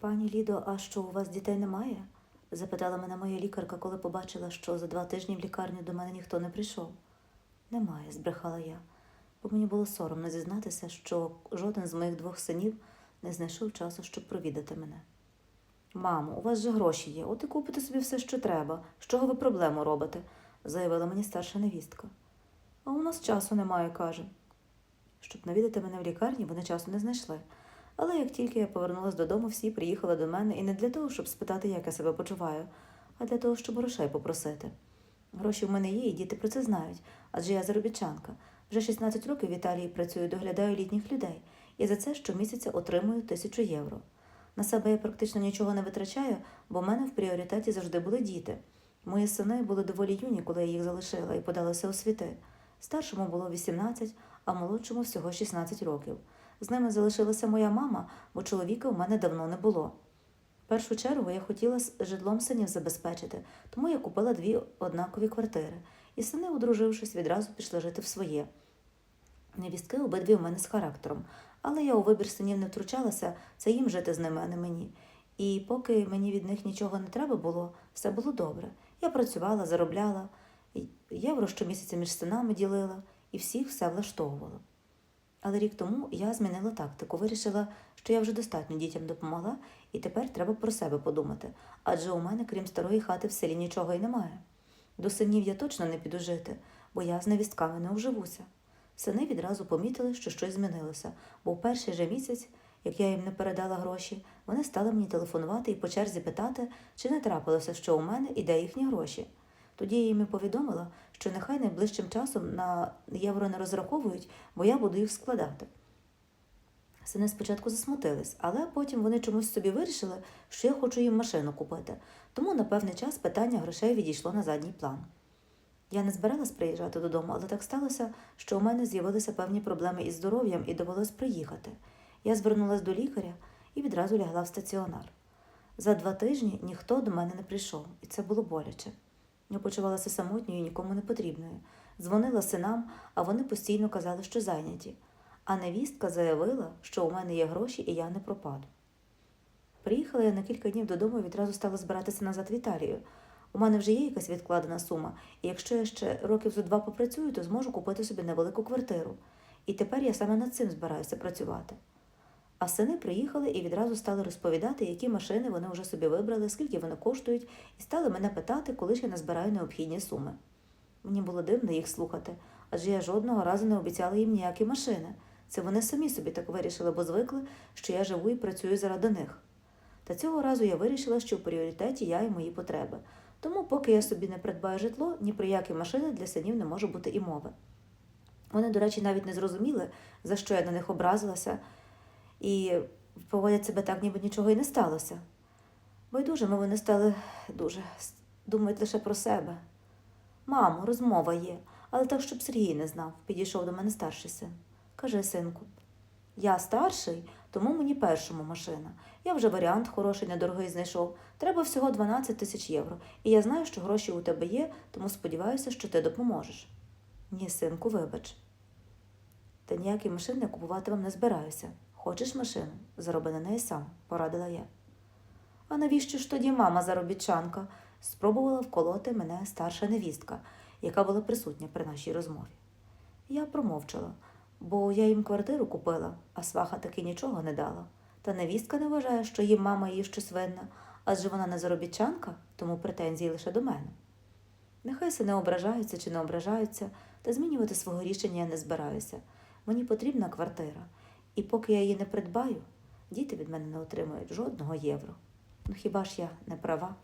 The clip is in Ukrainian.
Пані Лідо, а що у вас дітей немає? запитала мене моя лікарка, коли побачила, що за два тижні в лікарню до мене ніхто не прийшов. Немає, збрехала я, бо мені було соромно зізнатися, що жоден з моїх двох синів не знайшов часу, щоб провідати мене. Мамо, у вас же гроші є, от і купите собі все, що треба. З чого ви проблему робите? заявила мені старша невістка. А у нас часу немає, каже. Щоб навідати мене в лікарні, вони часу не знайшли. Але як тільки я повернулася додому, всі приїхали до мене і не для того, щоб спитати, як я себе почуваю, а для того, щоб грошей попросити. Гроші в мене є, і діти про це знають, адже я заробітчанка. Вже 16 років в Італії працюю, доглядаю літніх людей, і за це щомісяця отримую тисячу євро. На себе я практично нічого не витрачаю, бо в мене в пріоритеті завжди були діти. Мої сини були доволі юні, коли я їх залишила і подалася у світи. Старшому було 18, а молодшому всього 16 років. З ними залишилася моя мама, бо чоловіка в мене давно не було. В першу чергу я хотіла з житлом синів забезпечити, тому я купила дві однакові квартири, і сини, одружившись, відразу пішли жити в своє. Невістки обидві в мене з характером, але я у вибір синів не втручалася, це їм жити з ними, а не мені. І поки мені від них нічого не треба було, все було добре. Я працювала, заробляла, євро щомісяця між синами ділила, і всіх все влаштовувало. Але рік тому я змінила тактику, вирішила, що я вже достатньо дітям допомогла, і тепер треба про себе подумати, адже у мене, крім старої хати, в селі нічого й немає. До синів я точно не піду жити, бо я з невістками не уживуся. Сини відразу помітили, що щось змінилося, бо в перший же місяць, як я їм не передала гроші, вони стали мені телефонувати і по черзі питати, чи не трапилося, що у мене і де їхні гроші. Тоді я їм повідомила, що нехай найближчим часом на євро не розраховують, бо я буду їх складати. Сини спочатку засмутились, але потім вони чомусь собі вирішили, що я хочу їм машину купити, тому на певний час питання грошей відійшло на задній план. Я не збиралась приїжджати додому, але так сталося, що у мене з'явилися певні проблеми із здоров'ям і довелось приїхати. Я звернулася до лікаря і відразу лягла в стаціонар. За два тижні ніхто до мене не прийшов, і це було боляче. Я почувалася самотньою і нікому не потрібною. Дзвонила синам, а вони постійно казали, що зайняті. А невістка заявила, що у мене є гроші і я не пропаду. Приїхала я на кілька днів додому і відразу стала збиратися назад в Італію. У мене вже є якась відкладена сума, і якщо я ще років зо два попрацюю, то зможу купити собі невелику квартиру. І тепер я саме над цим збираюся працювати. А сини приїхали і відразу стали розповідати, які машини вони вже собі вибрали, скільки вони коштують, і стали мене питати, коли ж я назбираю необхідні суми. Мені було дивно їх слухати, адже я жодного разу не обіцяла їм ніякі машини. Це вони самі собі так вирішили, бо звикли, що я живу і працюю заради них. Та цього разу я вирішила, що в пріоритеті я і мої потреби. Тому, поки я собі не придбаю житло, ні про які машини для синів не може бути і мови. Вони, до речі, навіть не зрозуміли, за що я на них образилася, і поводять себе так, ніби нічого і не сталося. Байдужими вони стали дуже думають лише про себе. Мамо, розмова є, але так, щоб Сергій не знав, підійшов до мене старший син. Каже синку, я старший, тому мені першому машина. Я вже варіант хороший, недорогий знайшов. Треба всього 12 тисяч євро. І я знаю, що гроші у тебе є, тому сподіваюся, що ти допоможеш. Ні, синку, вибач. Та ніякі машини я купувати вам не збираюся. Хочеш машину? Зароби на неї сам, порадила я. А навіщо ж тоді мама заробітчанка? Спробувала вколоти мене старша невістка, яка була присутня при нашій розмові. Я промовчала, бо я їм квартиру купила, а сваха таки нічого не дала. Та невістка не вважає, що їм мама їй щось винна, адже вона не заробітчанка, тому претензії лише до мене. Нехай се не ображаються чи не ображаються, та змінювати свого рішення я не збираюся. Мені потрібна квартира, і поки я її не придбаю, діти від мене не отримають жодного євро. Ну хіба ж я не права?